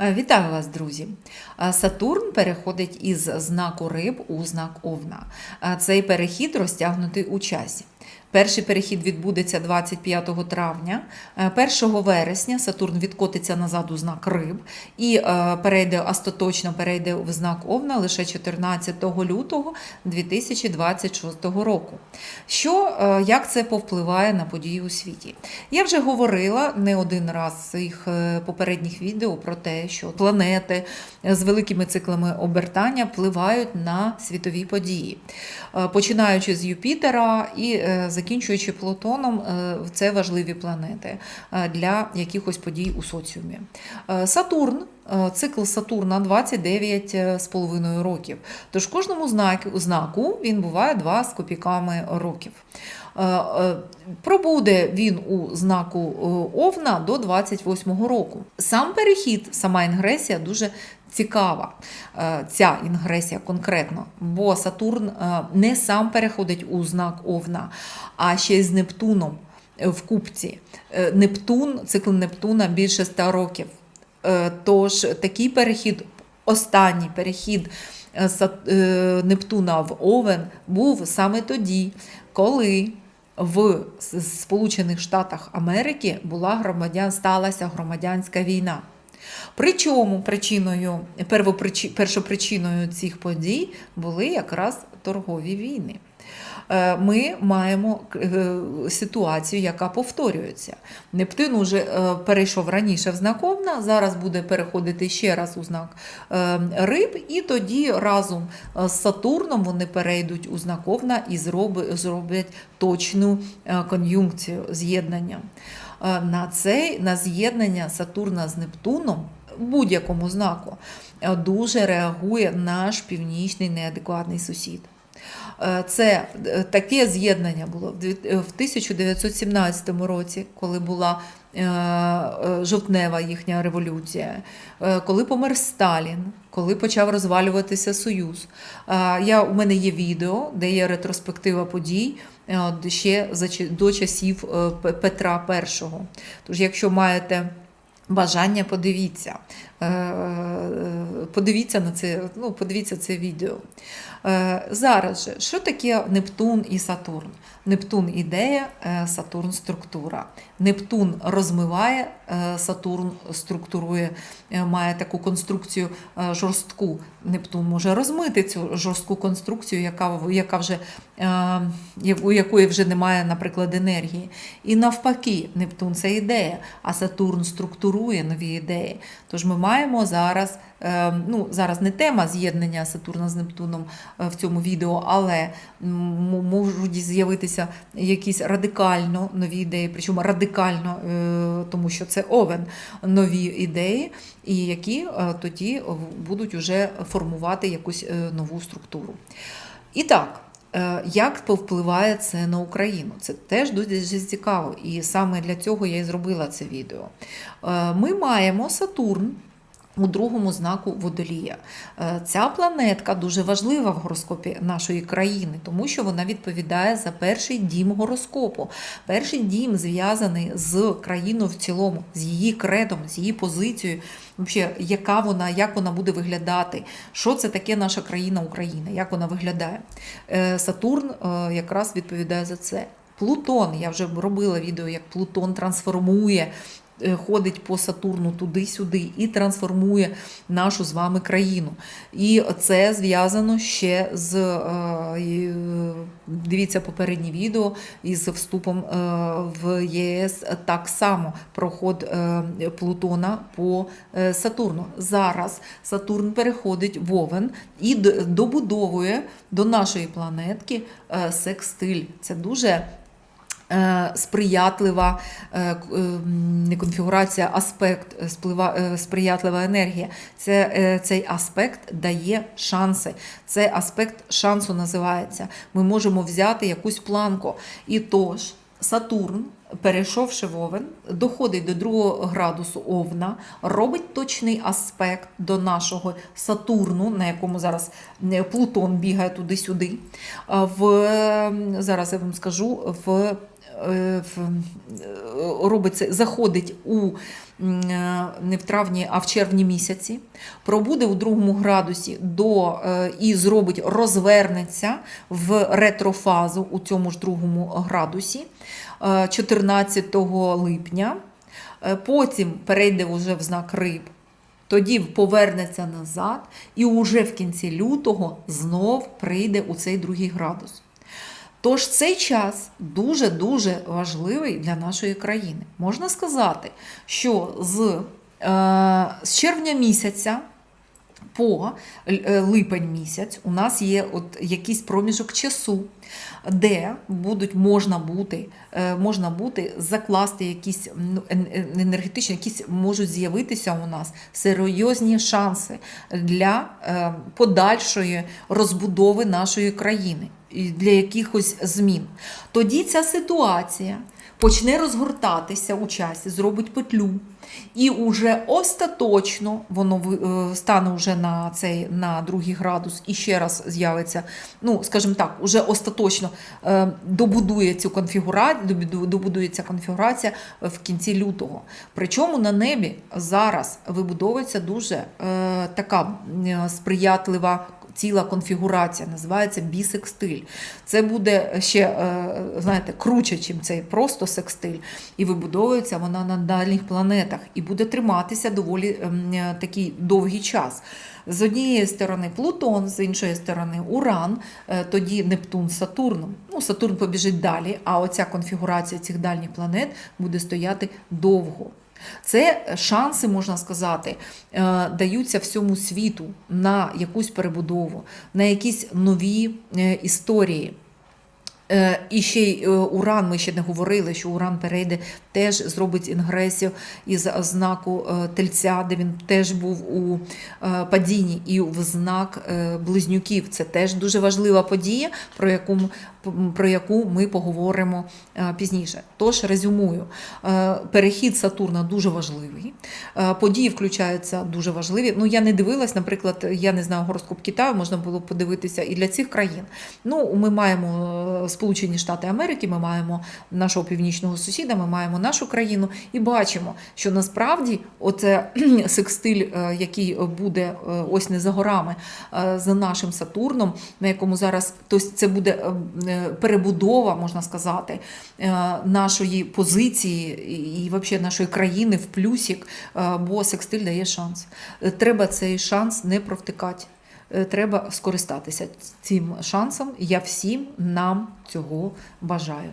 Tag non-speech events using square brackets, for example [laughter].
Е, Вітаю вас, друзі! Е, Сатурн переходить із знаку риб у знак Овна. Е, Цей перехід розтягнутий у часі. Перший перехід відбудеться 25 травня. Е, 1 вересня Сатурн відкотиться назад у знак риб і е, перейде остаточно перейде в знак Овна лише 14 лютого 2026 року. Що, е, як це повпливає на події у світі? Я вже говорила не один раз в своїх е, попередніх відео про те, що планети з великими циклами обертання впливають на світові події. Е, Починаючи з Юпітера і е, закінчуючи Плутоном, е, це важливі планети е, для якихось подій у соціумі. Е, Сатурн. Цикл Сатурна 29,5 років. Тож кожному знаку, він буває 2 з копійками років. Пробуде він у знаку Овна до 28-го року. Сам перехід, сама інгресія дуже цікава. е, Ця інгресія конкретно, бо Сатурн е, не сам переходить у знак Овна, а ще й з Нептуном в купці. Е, Нептун, цикл Нептуна більше 100 років. Е, Тож такий перехід, останній перехід е, е, Нептуна в Овен був саме тоді, коли в Сполучених Штатах Америки була громадян, сталася громадянська війна. Причому причиною, першопричиною цих подій були якраз торгові війни. Е, Ми маємо е, ситуацію, яка повторюється. Нептун уже е, перейшов раніше в знак Овна, зараз буде переходити ще раз у знак риб, і тоді разом з Сатурном вони перейдуть у знак Овна і зроблять точну кон'юнкцію з'єднання. Е, На цей на з'єднання Сатурна з Нептуном будь-якому знаку е, дуже реагує наш північний неадекватний сусід. Е, Це таке з'єднання було в дві- е, в 1917 році, коли була жовтнева їхня революція, коли помер Сталін, коли почав розвалюватися Союз. Я, у мене є відео, де є ретроспектива подій ще за до часів е, Петра І. Тож, якщо маєте бажання, подивіться. Е, Подивіться на це, ну, подивіться це відео. Е, Зараз же, що таке Нептун і Сатурн? Нептун ідея, е, Сатурн структура. Нептун розмиває, е, Сатурн структурує, е, має таку конструкцію е, жорстку. Нептун може розмити цю жорстку конструкцію, яка, яка вже, е, у якої вже немає, наприклад, енергії. І навпаки, Нептун це ідея, а Сатурн структурує нові ідеї. Тож ми маємо зараз, е, ну зараз не тема з'єднання Сатурна з Нептуном е, в цьому відео, але можуть з'явитися якісь радикально нові ідеї, причому радикально, е, тому що це овен нові ідеї, і які е, тоді будуть уже формувати якусь е, нову структуру. І так. Е, Як повпливає це на Україну? Це теж дуже цікаво, і саме для цього я і зробила це відео. Е, Ми маємо Сатурн. У другому знаку водолія. Е, Ця планетка дуже важлива в гороскопі нашої країни, тому що вона відповідає за перший дім гороскопу. Перший дім зв'язаний з країною в цілому, з її кредом, з її позицією, Вообще, яка вона, як вона буде виглядати, що це таке наша країна Україна, як вона виглядає. Е, Сатурн е, якраз відповідає за це. Плутон, я вже робила відео, як Плутон трансформує ходить по Сатурну туди-сюди і трансформує нашу з вами країну. І це зв'язано ще з е, е, дивіться попереднє відео із вступом е, в ЄС. Так само проход е, Плутона по е, Сатурну. Зараз Сатурн переходить в Овен і добудовує до нашої планетки е, секстиль. Це дуже е, сприятлива е, к- е, м, не конфігурація, аспект, е, е, сприятлива енергія. Це, е, цей аспект дає шанси. Цей аспект шансу називається. Ми можемо взяти якусь планку. І тож Сатурн, перейшовши в Овен, доходить до другого градусу Овна, робить точний аспект до нашого Сатурну, на якому зараз е, Плутон бігає туди-сюди. В, зараз я вам скажу, в е, е, робиться, заходить у е, не в травні, а в червні місяці, пробуде у другому градусі до е, і зробить, розвернеться в ретрофазу у цьому ж другому градусі е, 14 липня. Е, Потім перейде вже в знак риб. Тоді повернеться назад, і уже в кінці лютого знов прийде у цей другий градус. Тож цей час дуже-дуже важливий для нашої країни. Можна сказати, що з, е, з червня місяця по е, липень місяць у нас є от якийсь проміжок часу, де будуть можна бути, е, можна бути закласти якісь ну, ен- ен- енергетичні, якісь можуть з'явитися у нас серйозні шанси для е, подальшої розбудови нашої країни і для якихось змін. Тоді ця ситуація почне розгортатися у часі, зробить петлю, і уже остаточно воно е, стане вже на цей на другий градус і ще раз з'явиться. Ну, скажімо так, уже остаточно е, добудує цю конфігурацію, добудується конфігурація в кінці лютого. Причому на небі зараз вибудовується дуже е, така е, сприятлива. Ціла конфігурація називається бісекстиль. Це буде ще, е, знаєте, круче, чим цей просто секстиль. І вибудовується вона на дальніх планетах і буде триматися доволі ем, е, такий довгий час. З однієї сторони Плутон, з іншої сторони Уран, е, тоді Нептун з Сатурном. Ну, Сатурн побіжить далі, а оця конфігурація цих дальніх планет буде стояти довго. Це шанси, можна сказати, е, даються всьому світу на якусь перебудову, на якісь нові е, історії. Е, І ще й е, Уран, ми ще не говорили, що Уран перейде, теж зробить інгресію із знаку е, тельця, де він теж був у падінні, і в знак близнюків. Це теж дуже важлива подія, про яку, про яку ми поговоримо пізніше. Тож резюмую, перехід Сатурна дуже важливий. Події включаються дуже важливі. Ну, я не дивилась, наприклад, я не знаю гороскоп Китаю, можна було подивитися і для цих країн. Ну, ми маємо Сполучені Штати Америки, ми маємо нашого північного сусіда, ми маємо нашу країну і бачимо, що насправді оце [clears throat] секстиль, е, який буде е, ось не за горами е, за нашим Сатурном, на якому зараз тобто це буде перебудова, можна сказати, нашої позиції і, взагалі нашої країни в плюсік, бо секстиль дає шанс. Треба цей шанс не провтикати. Е, Треба скористатися цим шансом. Я всім нам цього бажаю.